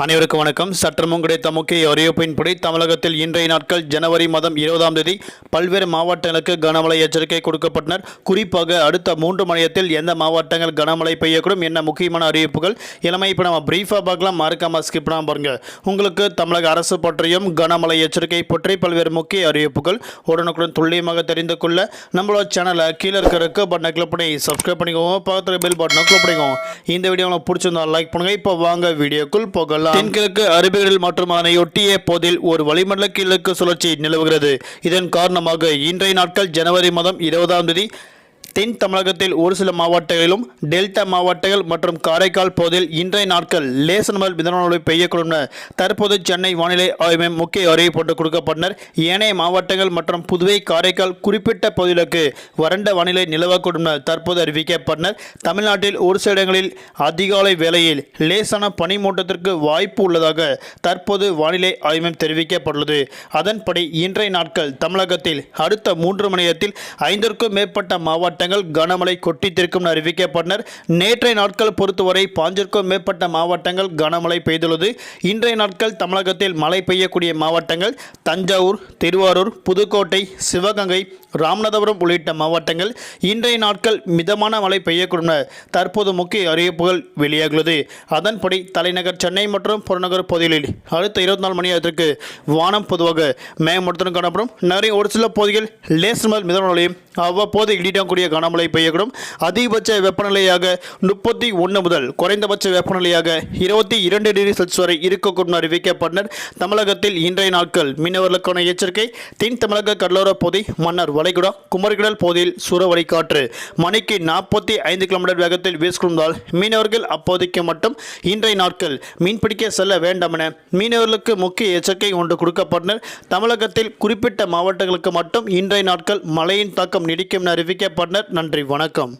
அனைவருக்கும் வணக்கம். சற்றமும் கிடைத்த முக்கிய அறிவிப்பின்படி தமிழகத்தில் இன்றைய நாட்கள் ஜனவரி மாதம் இருபதாம் தேதி பல்வேறு மாவட்டங்களுக்கு கனமழை எச்சரிக்கை கொடுக்கப்பட்டனர். குறிப்பாக அடுத்த மூன்று மணியத்தில் எந்த மாவட்டங்கள் கனமழை பெய்யக்கூடும் என்ன முக்கியமான அறிவிப்புகள் இளமை இப்போ நம்ம பிரீஃபாக பார்க்கலாம். மறக்காம ஸ்கிப் பண்ணாமல் பாருங்க. உங்களுக்கு தமிழக அரசு பற்றியும் கனமழை எச்சரிக்கை பற்றி பல்வேறு முக்கிய அறிவிப்புகள் உடனுக்குடன் துல்லியமாக தெரிந்து கொள்ள நம்மளோட சேனலை கீழே இருக்கிற ரெக்க பட்டனை கிளிக் பண்ணி சப்ஸ்கிரைப் பண்ணிக்கோங்க. பக்கத்தில் பெல் பட்டனை கிளிக் பண்ணிக்கோங்க. இந்த வீடியோ உங்களுக்கு பிடிச்சிருந்தா லைக் பண்ணுங்க. இப்போ வாங்க வீடியோக்குள் போகலாம். தென்கிழக்கு அரபிகளில் மற்றும் அதனையொட்டிய போதில் ஒரு வளிமண்டல கிழக்கு சுழற்சி நிலவுகிறது. இதன் காரணமாக இன்றைய நாட்கள் ஜனவரி மாதம் இருபதாம் தேதி தென் தமிழகத்தில் ஒரு சில மாவட்டங்களிலும் டெல்டா மாவட்டங்கள் மற்றும் காரைக்கால் பகுதியில் இன்றைய நாட்கள் லேசன் முதல் மிதமான பெய்யக்கூடும் என தற்போது சென்னை வானிலை ஆய்வு மையம் முக்கிய அறிவிப்பு கொடுக்கப்பட்டனர். ஏனைய மாவட்டங்கள் மற்றும் புதுவை காரைக்கால் குறிப்பிட்ட பகுதிகளுக்கு வறண்ட வானிலை நிலவக்கூடும் என தற்போது அறிவிக்கப்பட்டனர். தமிழ்நாட்டில் ஒரு சில இடங்களில் அதிகாலை வேளையில் லேசான பனிமூட்டத்திற்கு வாய்ப்பு உள்ளதாக தற்போது வானிலை ஆய்வு மையம் தெரிவிக்கப்பட்டுள்ளது. அதன்படி இன்றைய நாட்கள் தமிழகத்தில் அடுத்த மூன்று மணி நேரத்தில் ஐந்திற்கும் மேற்பட்ட மாவட்ட மாவட்டங்கள் கனமழை கொட்டித்திருக்கும் அறிவிக்கப்பட்டனர். நேற்றைய நாட்கள் பொறுத்தவரை பாஞ்சிற்கும் மேற்பட்ட மாவட்டங்கள் கனமழை பெய்துள்ளது. இன்றைய நாட்கள் தமிழகத்தில் மழை பெய்யக்கூடிய மாவட்டங்கள் தஞ்சாவூர் திருவாரூர் புதுக்கோட்டை சிவகங்கை ராமநாதபுரம் உள்ளிட்ட மாவட்டங்கள் இன்றைய நாட்கள் மிதமான மழை பெய்யக்கூடும் தற்போது முக்கிய அறிவிப்புகள் வெளியாகுள்ளது அதன்படி தலைநகர் சென்னை மற்றும் புறநகர் பகுதிகளில் அடுத்த இருபத்தி நாலு மணி நேரத்திற்கு வானம் பொதுவாக மேகமூட்டத்துடன் காணப்படும். நகரின் ஒரு சில பகுதிகள் லேசு முதல் மிதமான அவ்வப்போது இடிடக்கூடிய கனமழை பெய்யக்கூடும் அதிகபட்ச வெப்பநிலையாக முப்பத்தி ஒன்று முதல் குறைந்தபட்ச வெப்பநிலையாக இருபத்தி இரண்டு டிகிரி செல்சியஸ் வரை இருக்கக்கூடும் அறிவிக்கப்பட்டனர். தமிழகத்தில் இன்றைய நாட்கள் மீனவர்களுக்கான எச்சரிக்கை. தென் தமிழக கடலோர பகுதி மன்னர் வளைகுடா குமரிக்கடல் பகுதியில் சூறாவளி காற்று மணிக்கு நாற்பத்தி ஐந்து கிலோமீட்டர் வேகத்தில் வீசுகிறதால் மீனவர்கள் அப்போதைக்கு மட்டும் இன்றைய நாட்கள் மீன்பிடிக்க செல்ல வேண்டாம் என மீனவர்களுக்கு முக்கிய எச்சரிக்கை ஒன்று கொடுக்கப்பட்டனர். தமிழகத்தில் குறிப்பிட்ட மாவட்டங்களுக்கு மட்டும் இன்றைய நாட்கள் மழையின் தாக்கம் நீடிக்கும் என அறிவிக்கப்பட்டனர். நன்றி வணக்கம்.